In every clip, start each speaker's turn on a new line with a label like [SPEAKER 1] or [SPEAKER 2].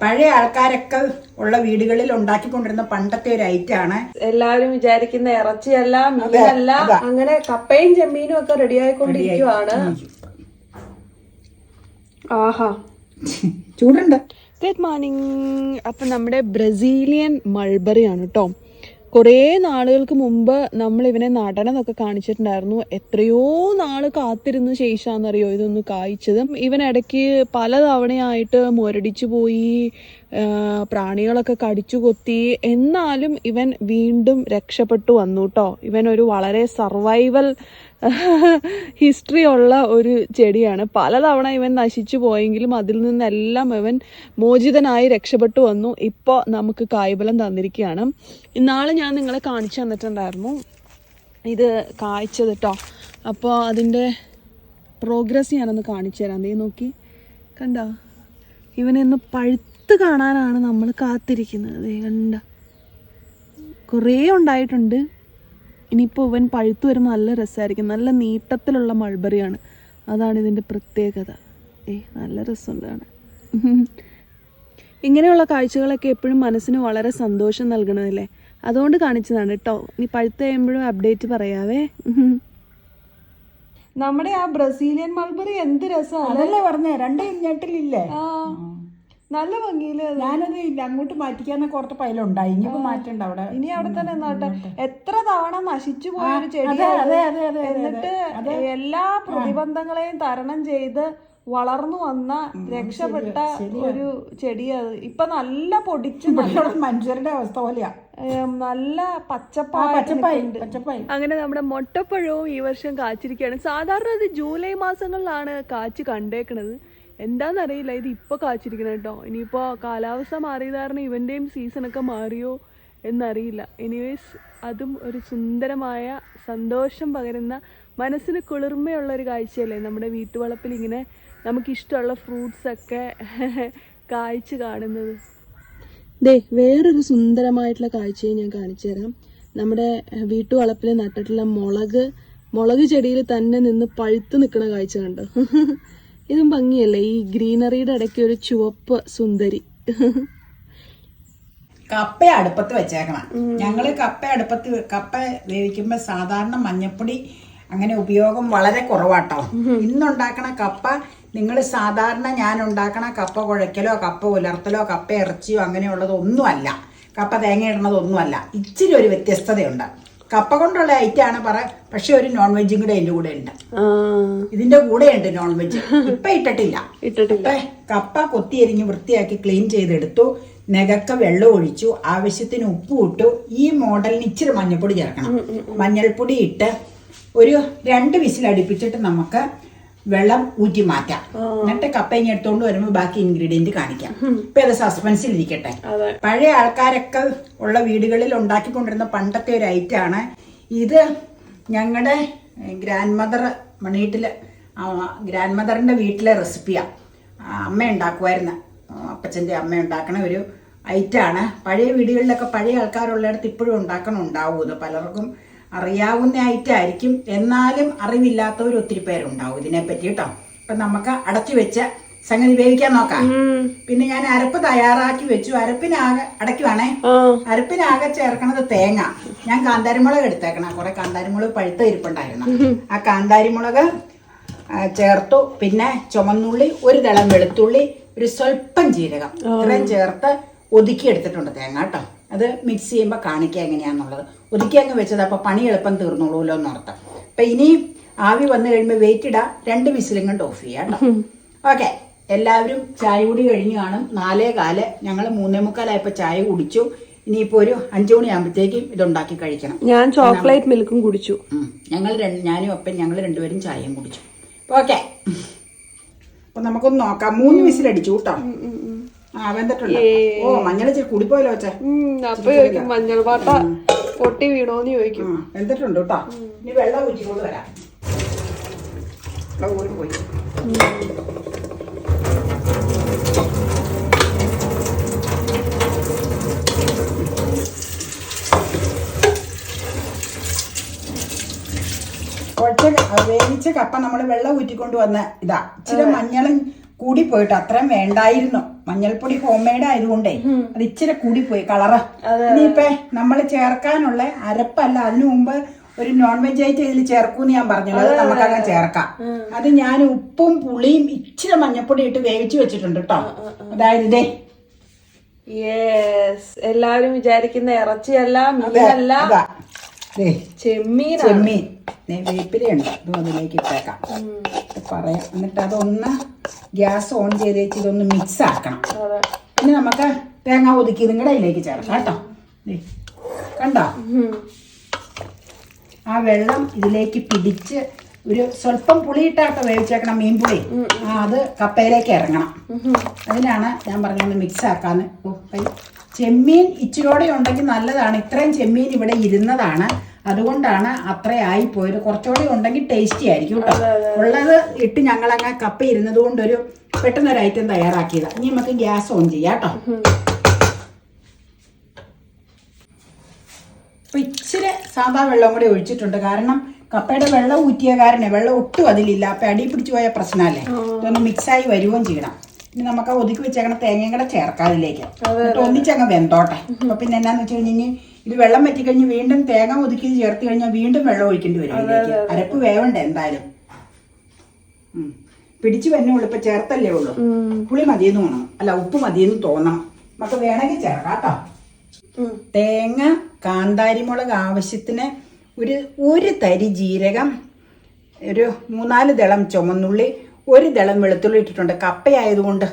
[SPEAKER 1] പഴയ ആൾക്കാരൊക്കെ ഉള്ള വീടുകളിൽ ഉണ്ടാക്കിക്കൊണ്ടിരുന്ന പണ്ടത്തെ ഒരു ഐറ്റാണ്
[SPEAKER 2] എല്ലാവരും വിചാരിക്കുന്ന ഇറച്ചിയല്ല മീനല്ല അങ്ങനെ കപ്പയും ചെമ്മീനും ഒക്കെ റെഡി ആയിക്കൊണ്ടിരിക്കുവാണ് ആഹാ.
[SPEAKER 1] ചൂടുണ്ട്.
[SPEAKER 2] ഗുഡ് മോർണിംഗ് അപ്പം നമ്മുടെ ബ്രസീലിയൻ മൾബറി ആണ് കേട്ടോ കുറേ നാളുകൾക്ക് മുമ്പ് നമ്മൾ ഇവനെ നടനതൊക്കെ കാണിച്ചിട്ടുണ്ടായിരുന്നു. എത്രയോ നാൾ കാത്തിരുന്ന ശേഷമാണെന്നറിയോ ഇതൊന്ന് കായ്ച്ചതും. ഇവൻ ഇടയ്ക്ക് പലതവണയായിട്ട് മുരടിച്ചു പോയി പ്രാണികളൊക്കെ കടിച്ചു കൊത്തി എന്നാലും ഇവൻ വീണ്ടും രക്ഷപ്പെട്ടു വന്നു കേട്ടോ ഇവൻ ഒരു വളരെ സർവൈവൽ ഹിസ്റ്ററി ഉള്ള ഒരു ചെടിയാണ്. പലതവണ ഇവൻ നശിച്ചു പോയെങ്കിലും അതിൽ നിന്നെല്ലാം ഇവൻ മോചിതനായി രക്ഷപ്പെട്ടു വന്നു. ഇപ്പോൾ നമുക്ക് കായ്ഫലം തന്നിരിക്കുകയാണ്. ഇന്നാളെ ഞാൻ നിങ്ങളെ കാണിച്ചു തന്നിട്ടുണ്ടായിരുന്നു. ഇത് കായ്ച്ചത് കേട്ടോ അപ്പോൾ അതിന്റെ പ്രോഗ്രസ് ഞാനൊന്ന് കാണിച്ചു തരാം. ദേ നോക്കി. കണ്ടോ? ഇവനെ ഒന്ന് പഴുത്ത് കാണാനാണ് നമ്മൾ കാത്തിരിക്കുന്നത്. ദേ കണ്ട. കുറേ ഉണ്ടായിട്ടുണ്ട്. ഇനിയിപ്പോൾ ഇവൻ പഴുത്തു വരുമ്പോൾ നല്ല രസമായിരിക്കും. നല്ല നീട്ടത്തിലുള്ള മൾബറിയാണ് അതാണ് ഇതിന്റെ പ്രത്യേകത. ഏ നല്ല രസമുണ്ടാണ് ഇങ്ങനെയുള്ള കാഴ്ചകളൊക്കെ എപ്പോഴും മനസ്സിന് വളരെ സന്തോഷം നൽകണതല്ലേ? അതുകൊണ്ട് കാണിച്ചതാണ് കേട്ടോ. നീ പഴുത്ത് കഴിയുമ്പോഴും അപ്ഡേറ്റ് പറയാവേ. നമ്മുടെ ആ ബ്രസീലിയൻ മൾബറി എന്ത് രസമാണ്?
[SPEAKER 1] അതല്ലേ പറഞ്ഞേ? രണ്ട് ഞെട്ടിലില്ലേ
[SPEAKER 2] നല്ല ഭംഗിയിൽ
[SPEAKER 1] ഞാനത് ഇല്ല അങ്ങോട്ട് മാറ്റിക്കാന്നൊക്കെ ഓർത്ത് പൈലുണ്ടായി ഇനിയിപ്പോ മാറ്റണ്ട അവിടെ.
[SPEAKER 2] ഇനി അവിടെ തന്നെ നിന്നോട്ടെ. എത്ര തവണ നശിച്ചു പോയൊരു ചെടി
[SPEAKER 1] അതെ,
[SPEAKER 2] ചെടിയാണ്
[SPEAKER 1] അതെ, അതെ, അതെ, അതെ,
[SPEAKER 2] എന്നിട്ട് എല്ലാ പ്രതിബന്ധങ്ങളെയും തരണം ചെയ്ത് വളർന്നു വന്ന രക്ഷപ്പെട്ട ഒരു ചെടിയത് ഇപ്പൊ നല്ല പൊടിച്ച്
[SPEAKER 1] മനുഷ്യരുടെ അവസ്ഥ പോലെയാ.
[SPEAKER 2] നല്ല പച്ചപ്പായ. അങ്ങനെ നമ്മുടെ മൊട്ടപ്പഴവും ഈ വർഷം കാച്ചിരിക്കുകയാണ്. സാധാരണ ഇത് ജൂലൈ മാസങ്ങളിലാണ് കാച്ചു കണ്ടേക്കണത്. എന്താണെന്നറിയില്ല ഇത് ഇപ്പോൾ കാച്ചിരിക്കണം കേട്ടോ. ഇനിയിപ്പോൾ കാലാവസ്ഥ മാറിയത് കാരണം ഇവന്റെയും സീസണൊക്കെ മാറിയോ എന്നറിയില്ല. എനിവേസ് അതും ഒരു സുന്ദരമായ സന്തോഷം പകരുന്ന മനസ്സിന് കുളിർമയുള്ള ഒരു കാഴ്ചയല്ലേ നമ്മുടെ വീട്ടുവളപ്പിൽ ഇങ്ങനെ നമുക്കിഷ്ടമുള്ള ഫ്രൂട്ട്സ് ഒക്കെ കായ്ച്ചു കാണുന്നത്. ദേ വേറൊരു സുന്ദരമായിട്ടുള്ള കാഴ്ചയെ ഞാൻ കാണിച്ചു തരാം. നമ്മുടെ വീട്ടുവളപ്പിൽ നട്ടിട്ടുള്ള മുളക് മുളക് ചെടിയിൽ തന്നെ നിന്ന് പഴുത്ത് നിൽക്കുന്ന കാഴ്ച കണ്ടോ? ഇതും ഭംഗിയല്ലേ? ഈ ഗ്രീനറിയുടെ ഇടയ്ക്ക് ഒരു ചുവപ്പ് സുന്ദരി.
[SPEAKER 1] കപ്പ അടുപ്പത്ത് വെച്ചേക്കണം. ഞങ്ങൾ കപ്പ അടുപ്പത്ത് കപ്പ വേവിക്കുമ്പോ സാധാരണ മഞ്ഞപ്പൊടി അങ്ങനെ ഉപയോഗം വളരെ കുറവാട്ടോ. ഇന്നുണ്ടാക്കണ കപ്പ നിങ്ങൾ സാധാരണ ഞാൻ ഉണ്ടാക്കണ കപ്പ കുഴയ്ക്കലോ കപ്പ ഉലർത്തലോ കപ്പ ഇറച്ചിയോ അങ്ങനെയുള്ളതൊന്നുമല്ല കപ്പ തേങ്ങ ഇടണതൊന്നുമല്ല ഇച്ചിരി ഒരു വ്യത്യസ്തതയുണ്ട്. കപ്പ കൊണ്ടുള്ള ഐറ്റാണ് പറ. പക്ഷെ ഒരു നോൺ വെജും കൂടെ അതിന്റെ കൂടെ ഉണ്ട്. ഇതിന്റെ കൂടെ ഉണ്ട് നോൺ വെജ് ഇപ്പൊ ഇട്ടിട്ടില്ല.
[SPEAKER 2] ഇട്ടിട്ടില്ല.
[SPEAKER 1] കപ്പ കൊത്തിയരിഞ്ഞ് വൃത്തിയാക്കി ക്ലീൻ ചെയ്തെടുത്തു. നെകക്ക വെള്ളം ഒഴിച്ചു. ആവശ്യത്തിന് ഉപ്പ് ഇട്ടു. ഈ മോഡലിന് ഇച്ചിരി മഞ്ഞൾപ്പൊടി ചേർക്കണം. മഞ്ഞൾപ്പൊടി ഇട്ട് ഒരു രണ്ട് വിസിൽ അടുപ്പിച്ചിട്ട് നമുക്ക് വെള്ളം ഊറ്റി മാറ്റാം. എന്നിട്ട് കപ്പ ഇങ്ങ് എടുത്തോണ്ട് വരുമ്പോൾ ബാക്കി ഇൻഗ്രീഡിയന്റ് കാണിക്കാം. ഇപ്പൊ അത് സസ്പെൻസിൽ ഇരിക്കട്ടെ. പഴയ ആൾക്കാരൊക്കെ ഉള്ള വീടുകളിൽ ഉണ്ടാക്കിക്കൊണ്ടിരുന്ന പണ്ടത്തെ ഒരു ഐറ്റാണ് ഇത് ഞങ്ങളുടെ ഗ്രാൻഡ് മദർ മണിയിട്ടിൽ ഗ്രാൻഡ് മദറിന്റെ വീട്ടിലെ റെസിപ്പിയാണ് അമ്മ ഉണ്ടാക്കുമായിരുന്നു അപ്പച്ചന്റെ അമ്മ ഉണ്ടാക്കണ ഒരു ഐറ്റാണ് പഴയ വീടുകളിലൊക്കെ പഴയ ആൾക്കാരുള്ളിടത്ത് ഇപ്പോഴും ഉണ്ടാക്കണം ഉണ്ടാവുമെന്ന് പലർക്കും അറിയാവുന്ന ഐറ്റായിരിക്കും എന്നാലും അറിവില്ലാത്തവർ ഒത്തിരി പേരുണ്ടാവും ഇതിനെ പറ്റി കേട്ടോ. അപ്പൊ നമുക്ക് അടച്ചു വെച്ച സംഗതി വേവിക്കാൻ നോക്കാം. പിന്നെ ഞാൻ അരപ്പ് തയ്യാറാക്കി വെച്ചു. അരപ്പിനാകെ അടയ്ക്കുവാണേ. അരപ്പിനാകെ ചേർക്കണത് തേങ്ങ. ഞാൻ കാന്താരിമുളക് എടുത്തേക്കണം. കുറെ കാന്താരിമുളക് പഴുത്ത ഇരിപ്പുണ്ടായിരുന്നു. ആ കാന്താരിമുളക് ചേർത്തു. പിന്നെ ചുമന്നുള്ളി ഒരു തളം വെളുത്തുള്ളി ഒരു സ്വല്പം ജീരകം. ഇത്രയും ചേർത്ത് ഒതുക്കി എടുത്തിട്ടുണ്ട് തേങ്ങ കേട്ടോ. അത് മിക്സ് ചെയ്യുമ്പോൾ കാണിക്കുക എങ്ങനെയാണെന്നുള്ളത് ഒതുക്കി അങ്ങ് വെച്ചത് അപ്പോൾ പണി എളുപ്പം തീർന്നോളൂല്ലോ എന്നർത്ഥം അപ്പം ഇനി ആവി വന്നു കഴിയുമ്പോൾ വെയിറ്റ് ഇടാം രണ്ട് വിസിലും കൊണ്ട് ഓഫ് ചെയ്യാം കേട്ടോ. ഓക്കെ എല്ലാവരും ചായ കൂടി കഴിഞ്ഞു കാണും. നാലേ കാൽ. ഞങ്ങൾ മൂന്നേ മുക്കാലായപ്പോൾ ചായ കുടിച്ചു. ഇനിയിപ്പോൾ ഒരു അഞ്ചു മണിയാകുമ്പോഴത്തേക്കും ഇതുണ്ടാക്കി കഴിക്കണം.
[SPEAKER 2] ഞാൻ ചോക്ലേറ്റ് മിൽക്കും കുടിച്ചു.
[SPEAKER 1] ഞങ്ങൾ രണ്ട് ഞാനും ഒപ്പം ഞങ്ങൾ രണ്ടുപേരും ചായയും കുടിച്ചു. ഓക്കെ അപ്പൊ നമുക്കൊന്ന് നോക്കാം. മൂന്ന് വിസിലടിച്ചു കേട്ടോ. ഓ കൂടിപ്പോയല്ലോ വെച്ചേ
[SPEAKER 2] അപ്പൊ ചോദിക്കും മഞ്ഞൾ പാട്ട പൊട്ടി വീണോന്ന് ചോദിക്കും.
[SPEAKER 1] വെന്തിട്ടുണ്ട് കേട്ടോ. ഇനി വെള്ളം ഊറ്റിക്കൊണ്ട് വരാം. വെള്ളം ഊരി പോയി. വേവിച്ച കപ്പ നമ്മൾ വെള്ളം ഊറ്റിക്കൊണ്ട് വന്ന ഇതാ. ഇച്ചിരി മഞ്ഞളും കൂടി പോയിട്ട് അത്രയും വേണ്ടായിരുന്നു. മഞ്ഞൾപ്പൊടി ഹോം മെയ്ഡ് ആയതുകൊണ്ടേ അത് ഇച്ചിരി കൂടി പോയി കളറ് ഇനിയിപ്പേ നമ്മൾ ചേർക്കാനുള്ള അരപ്പല്ല അതിനു മുമ്പ് ഒരു നോൺ വെജ് ആയിട്ട് ഇതിൽ ചേർക്കൂന്ന് ഞാൻ പറഞ്ഞു അത് നമുക്കങ്ങനെ ചേർക്കാം. അത് ഞാൻ ഉപ്പും പുളിയും ഇച്ചിരി മഞ്ഞൾപ്പൊടി ഇട്ട് വേവിച്ച് വെച്ചിട്ടുണ്ട് കേട്ടോ അതായത് ഇതേ
[SPEAKER 2] യെസ് എല്ലാവരും വിചാരിക്കുന്ന ഇറച്ചിയല്ല മീനല്ല. ചെമ്മീൻ
[SPEAKER 1] ചെമ്മീൻ. ദേ വേപ്പിലയുണ്ട്. അതും അതിലേക്ക് ഇട്ടേക്കാം. പറയാം. എന്നിട്ട് അതൊന്ന് ഗ്യാസ് ഓൺ ചെയ്ത് വെച്ച് ഇതൊന്ന് മിക്സ് ആക്കണം
[SPEAKER 2] പിന്നെ
[SPEAKER 1] ഇനി നമുക്ക് തേങ്ങ ഒതുക്കി നിങ്ങളുടെ അതിലേക്ക് ചേർക്കാം കേട്ടോ. കണ്ടോ? ആ വെള്ളം ഇതിലേക്ക് പിടിച്ച് ഒരു സ്വല്പം പുളിയിട്ടാട്ടോ വേവിച്ചേക്കണം മീൻ പുളി ആ അത് കപ്പയിലേക്ക് ഇറങ്ങണം. അതിനാണ് ഞാൻ പറഞ്ഞത് മിക്സ് ആക്കാന്ന് ഓ, ചെമ്മീൻ ഇച്ചിരോടെ ഉണ്ടെങ്കിൽ നല്ലതാണ്. ഇത്രയും ചെമ്മീൻ ഇവിടെ ഇരുന്നതാണ്. അതുകൊണ്ടാണ് അത്ര ആയി പോയത്. കുറച്ചുകൂടി ഉണ്ടെങ്കിൽ ടേസ്റ്റി ആയിരിക്കും കേട്ടോ ഉള്ളത് ഇട്ട് ഞങ്ങളങ്ങ് കപ്പ ഇരുന്നത് കൊണ്ടൊരു പെട്ടെന്നൊരു ഐറ്റം തയ്യാറാക്കിയതാണ് ഇനി നമുക്ക് ഗ്യാസ് ഓൺ ചെയ്യാം കേട്ടോ അപ്പൊ ഇച്ചിരി സാമ്പാർ വെള്ളം കൂടി ഒഴിച്ചിട്ടുണ്ട്. കാരണം കപ്പയുടെ വെള്ളം ഊറ്റിയ കാരണം വെള്ളം ഒട്ടും അതിലില്ല. അപ്പൊ അടി പിടിച്ചു പോയ പ്രശ്നമല്ലേ? ഇതൊന്ന് മിക്സായി വരുകയും ചെയ്യണം. ഇനി നമുക്ക് ഒതുക്കി വെച്ചേക്കണ തേങ്ങയും കൂടെ ചേർക്കാം അതിലേക്ക് ഒന്നിച്ചങ്ങ് വെന്തോട്ടെ. അപ്പൊ പിന്നെ എന്നാന്ന് വെച്ച് കഴിഞ്ഞാൽ ഇത് വെള്ളം വറ്റിക്കഴിഞ്ഞ് വീണ്ടും തേങ്ങ ഒതുക്കി ചേർത്ത് കഴിഞ്ഞാൽ വീണ്ടും വെള്ളം ഒഴിക്കേണ്ടി വരും ഇതിലേക്ക്. അരപ്പ് വേവണ്ട എന്തായാലും? ഉം. പിടിച്ചു വന്നേ ഉള്ളു ഇപ്പൊ ചേർത്തല്ലേ ഉള്ളു. പുളി മതിയെന്ന് തോന്നണം. അല്ല ഉപ്പ് മതിയെന്ന് തോന്നണം. നമുക്ക് വേണമെങ്കിൽ ചേർക്കാം കേട്ടോ.
[SPEAKER 2] ഉം.
[SPEAKER 1] തേങ്ങ കാന്താരിമുളക് ആവശ്യത്തിന് ഒരു ഒരു തരി ജീരകം ഒരു മൂന്നാൽ ദളം ചുമന്നുള്ളി ഒരു ദളം വെളുത്തുള്ളി ഇട്ടിട്ടുണ്ട്. കപ്പയായതുകൊണ്ട്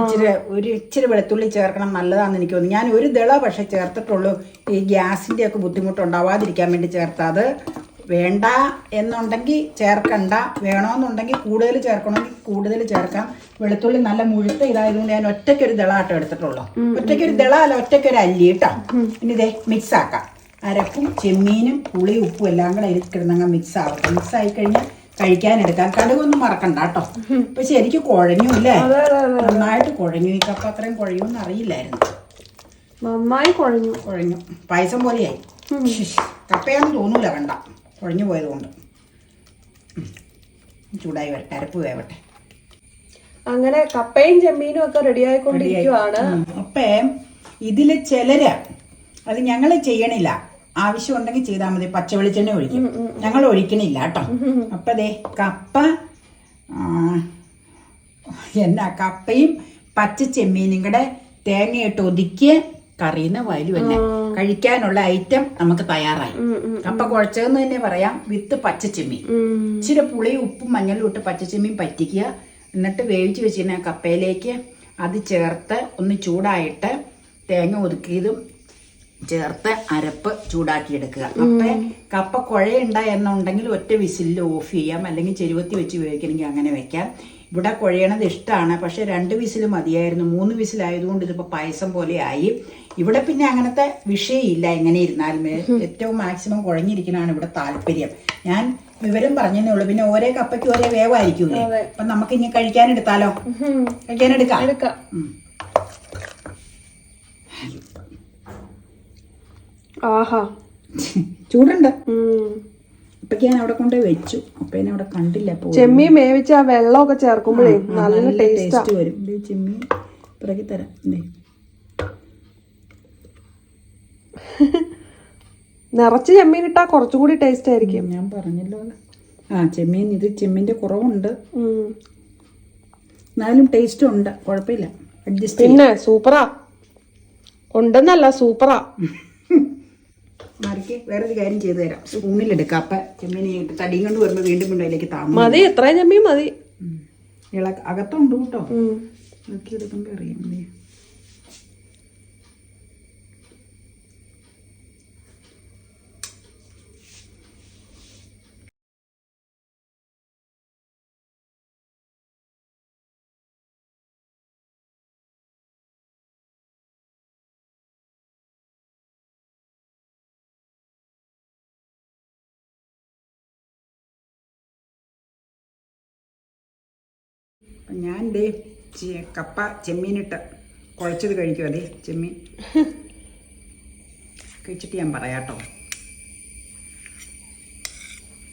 [SPEAKER 1] ഇച്ചിരി ഒരു ഇച്ചിരി വെളുത്തുള്ളി ചേർക്കണം നല്ലതാണെന്ന് എനിക്ക് തോന്നുന്നു. ഞാൻ ഒരു ദള പക്ഷെ ചേർത്തിട്ടുള്ളൂ. ഈ ഗ്യാസിന്റെ ഒക്കെ ബുദ്ധിമുട്ടുണ്ടാവാതിരിക്കാൻ വേണ്ടി ചേർത്താത് വേണ്ട എന്നുണ്ടെങ്കിൽ ചേർക്കണ്ട. വേണമെന്നുണ്ടെങ്കിൽ കൂടുതൽ ചേർക്കണമെങ്കിൽ കൂടുതൽ ചേർക്കാം. വെളുത്തുള്ളി നല്ല മുഴുത്ത ഇതായതുകൊണ്ട് ഞാൻ ഒറ്റയ്ക്കൊരു ദളാട്ടോ എടുത്തിട്ടുള്ളൂ. ഒറ്റയ്ക്കൊരു ദള അല്ല ഒറ്റയ്ക്കൊരു അല്ലി കേട്ടോ. ഇനി ഇതേ മിക്സ് ആക്കാം അരപ്പും ചെമ്മീനും പുളി ഉപ്പും എല്ലാം കൂടെ ഇതിൽ മിക്സ് ആവട്ടെ മിക്സ് ആയി കഴിഞ്ഞാൽ കഴിക്കാനെടുക്കാം കടുകൊന്നും മറക്കണ്ട കേട്ടോ. ഇപ്പൊ ശരിക്കും കുഴഞ്ഞു അല്ലേ?
[SPEAKER 2] അതെ അതെ അതെ.
[SPEAKER 1] നന്നായിട്ട് കുഴഞ്ഞു. ഈ കപ്പ അത്രയും കുഴയുമെന്ന് അറിയില്ലായിരുന്നു.
[SPEAKER 2] നന്നായി കുഴഞ്ഞു.
[SPEAKER 1] കുഴഞ്ഞു. പായസം പോലെയായി. കപ്പയാന്ന് തോന്നൂല കണ്ട കുഴഞ്ഞു പോയത് കൊണ്ട്. ചൂടായി വരട്ടെ അരപ്പ് വേവട്ടെ.
[SPEAKER 2] അങ്ങനെ കപ്പയും ചെമ്മീനും ഒക്കെ റെഡി ആയിക്കൊണ്ടിരിക്കുവാണ്.
[SPEAKER 1] അപ്പേ ഇതിൽ ചിലര് അത് ഞങ്ങൾ ചെയ്യണില്ല. ആവശ്യമുണ്ടെങ്കിൽ ചെയ്താൽ മതി. പച്ച വെളിച്ചെണ്ണ ഒഴിക്കും. ഞങ്ങൾ ഒഴിക്കണില്ല കേട്ടോ. അപ്പൊ ദേ കപ്പ എന്നാ കപ്പയും പച്ച ചെമ്മീനും കൂടെ തേങ്ങയിട്ട് ഒതുക്കിയ കറിയുന്ന വയലും തന്നെ. കഴിക്കാനുള്ള ഐറ്റം നമുക്ക് തയ്യാറായി. കപ്പ കുഴച്ചതെന്ന് തന്നെ പറയാം. വിത്ത് പച്ച ചെമ്മീൻ. ഇച്ചിരി പുളി ഉപ്പും മഞ്ഞളും ഇട്ട് പച്ചച്ചെമ്മീൻ പറ്റിക്കുക. എന്നിട്ട് വേവിച്ച് വെച്ചിരുന്ന കപ്പയിലേക്ക് അത് ചേർത്ത് ഒന്ന് ചൂടായിട്ട് തേങ്ങ ഒതുക്കിയതും ചേർത്ത് അരപ്പ് ചൂടാക്കിയെടുക്കുക. അപ്പൊ കപ്പ കുഴയുണ്ട എന്നുണ്ടെങ്കിൽ ഒറ്റ വിസിലിൽ ഓഫ് ചെയ്യാം. അല്ലെങ്കിൽ ചെരുവത്തി വെച്ച് ഉപയോഗിക്കണമെങ്കിൽ അങ്ങനെ വെക്കാം. ഇവിടെ കുഴയണത് ഇഷ്ടമാണ്. പക്ഷെ രണ്ട് വിസിൽ മതിയായിരുന്നു. മൂന്ന് വിസിലായതുകൊണ്ട് ഇതിപ്പോൾ പായസം പോലെ ആയി. ഇവിടെ പിന്നെ അങ്ങനത്തെ വിഷയമില്ല. എങ്ങനെ ഇരുന്നാലും ഏറ്റവും മാക്സിമം കുഴഞ്ഞിരിക്കണതാണ് ഇവിടെ താല്പര്യം. ഞാൻ വിവരം പറഞ്ഞേ ഉള്ളൂ. പിന്നെ ഓരോ കപ്പയ്ക്ക് ഓരോ വേവായിരിക്കൂലേ? അപ്പൊ നമുക്ക് ഇനി കഴിക്കാനെടുത്താലോ കഴിക്കാനെടുക്കാം?
[SPEAKER 2] ആഹാ.
[SPEAKER 1] ചൂടുണ്ട്.
[SPEAKER 2] അപ്പൊക്ക്
[SPEAKER 1] അപ്പൊ ഞാൻ അവിടെ കൊണ്ട് വെച്ചു. അപ്പൊ എന്നെ അവിടെ കണ്ടില്ല
[SPEAKER 2] ചെമ്മീൻ വേവിച്ച ആ വെള്ളമൊക്കെ ചേർക്കുമ്പോഴേ നല്ല ടേസ്റ്റാ
[SPEAKER 1] വരും. ചെമ്മീൻ പിറകി തരാം.
[SPEAKER 2] നിറച്ച് ചെമ്മീൻ ഇട്ടാ കുറച്ചുകൂടി ടേസ്റ്റ് ആയിരിക്കും.
[SPEAKER 1] ഞാൻ പറഞ്ഞല്ലോ. ആ ചെമ്മീൻ ഇത് ചെമ്മീന്റെ കുറവുണ്ട്. എന്നാലും ടേസ്റ്റ് ഉണ്ട്. കുഴപ്പമില്ല. അഡ്ജസ്റ്റ്
[SPEAKER 2] പിന്നെ സൂപ്പറാ. ഉണ്ടെന്നല്ല സൂപ്പറാ.
[SPEAKER 1] മാറിക്ക് വേറൊരു കാര്യം ചെയ്തു തരാം. സ്പൂണിലെടുക്കാം. അപ്പൊ ചെമ്മീൻ തടിയും കൊണ്ട് വീണ്ടും വീണ്ടും അതിലേക്ക് താമസം
[SPEAKER 2] മതി എത്രയും ചെമ്മീൻ മതി.
[SPEAKER 1] ഇള അകത്തുണ്ട് കേട്ടോ.
[SPEAKER 2] ഉം.
[SPEAKER 1] ഇളക്കി എടുക്കുമ്പോ അറിയാം. ഞാൻ ദേ കപ്പ ചെമ്മീനിട്ട് കുഴച്ചത് കഴിക്കും അതെ ചെമ്മീൻ. കഴിച്ചിട്ട് ഞാൻ പറയാട്ടോ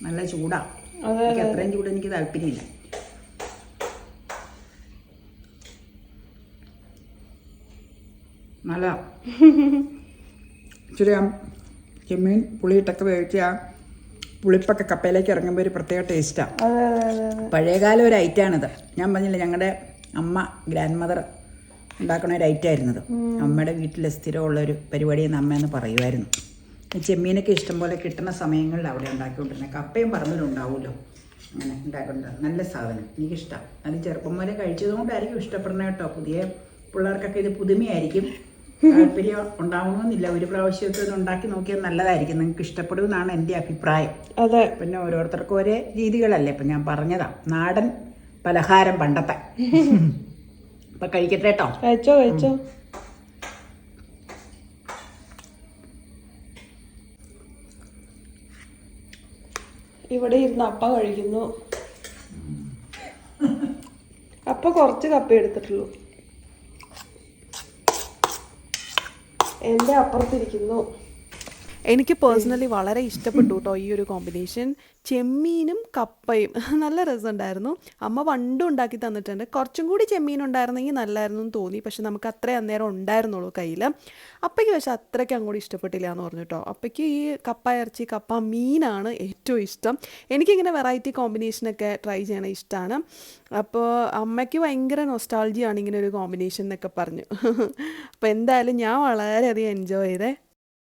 [SPEAKER 1] നല്ല ചൂടാ. എനിക്ക് അത്രയും ചൂട് എനിക്ക് താല്പര്യമില്ല. നല്ല. ഇച്ചിരി ചെമ്മീൻ പുളിയിട്ടൊക്കെ വേവിച്ച പുളിപ്പൊക്കെ കപ്പയിലേക്ക് ഇറങ്ങുമ്പോൾ ഒരു പ്രത്യേക ടേസ്റ്റാണ് പഴയകാല ഒരു ഐറ്റാണിത് ഞാൻ പറഞ്ഞില്ല ഞങ്ങളുടെ അമ്മ ഗ്രാൻഡ് മദർ ഉണ്ടാക്കുന്ന ഒരു ഐറ്റായിരുന്നത് അമ്മയുടെ വീട്ടിൽ സ്ഥിരമുള്ള ഒരു പരിപാടിയെന്ന് അമ്മയെന്ന് പറയുമായിരുന്നു ചെമ്മീനൊക്കെ ഇഷ്ടംപോലെ കിട്ടുന്ന സമയങ്ങളിൽ അവിടെ ഉണ്ടാക്കിക്കൊണ്ടിരുന്നത് കപ്പയും പറമ്പിലുണ്ടാവുമല്ലോ അങ്ങനെ ഉണ്ടാക്കുന്നുണ്ട് നല്ല സാധനം. എനിക്കിഷ്ടം. അത് ചെറുപ്പം മുതലേ കഴിച്ചതുകൊണ്ടായിരിക്കും ഇഷ്ടപ്പെടുന്നത് കേട്ടോ. പുതിയ പിള്ളേർക്കൊക്കെ ഇത് പുതുമയായിരിക്കും. താല്പര്യം ഉണ്ടാവണമെന്നില്ല. ഒരു പ്രാവശ്യമൊക്കെ ഇത് ഉണ്ടാക്കി നോക്കിയാൽ നല്ലതായിരിക്കും. നിങ്ങൾക്ക് ഇഷ്ടപ്പെടുമെന്നാണ് എന്റെ അഭിപ്രായം.
[SPEAKER 2] അതെ.
[SPEAKER 1] പിന്നെ ഓരോരുത്തർക്കും ഓരോ രീതികളല്ലേ. ഇപ്പം ഞാൻ പറഞ്ഞതാ. നാടൻ പലഹാരം പണ്ടത്തെ. ഇപ്പൊ കഴിക്കട്ടെ കേട്ടോ.
[SPEAKER 2] കഴിച്ചോ കഴിച്ചോ. ഇവിടെ ഇരുന്ന് അപ്പ കഴിക്കുന്നു. അപ്പ കുറച്ച് കപ്പ എടുത്തിട്ടുള്ളൂ. എന്റെ അപ്പുറത്തിരിക്കുന്നു. എനിക്ക് പേഴ്സണലി വളരെ ഇഷ്ടപ്പെട്ടു കേട്ടോ ഈ ഒരു കോമ്പിനേഷൻ ചെമ്മീനും കപ്പയും. നല്ല രസമുണ്ടായിരുന്നു. അമ്മ പണ്ടും ഉണ്ടാക്കി തന്നിട്ടുണ്ട്. കുറച്ചും കൂടി ചെമ്മീൻ ഉണ്ടായിരുന്നെങ്കിൽ നല്ലായിരുന്നു എന്ന് തോന്നി. പക്ഷെ നമുക്ക് അത്രേ അന്നേരം ഉണ്ടായിരുന്നുള്ളൂ കയ്യിൽ അപ്പയ്ക്ക് പക്ഷെ അത്രയ്ക്ക് അങ്ങോട്ട് ഇഷ്ടപ്പെട്ടില്ല എന്ന് പറഞ്ഞു കേട്ടോ. അപ്പയ്ക്ക് ഈ കപ്പ ഇറച്ചി കപ്പ മീനാണ് ഏറ്റവും ഇഷ്ടം. എനിക്കിങ്ങനെ വെറൈറ്റി കോമ്പിനേഷനൊക്കെ ട്രൈ ചെയ്യണ ഇഷ്ടമാണ് അപ്പോൾ അമ്മയ്ക്ക് ഭയങ്കര നൊസ്റ്റാൾജിയാണ് ഇങ്ങനെ ഒരു കോമ്പിനേഷൻ എന്നൊക്കെ പറഞ്ഞു. അപ്പോൾ എന്തായാലും ഞാൻ വളരെയധികം എൻജോയ് ചെയ്തേ.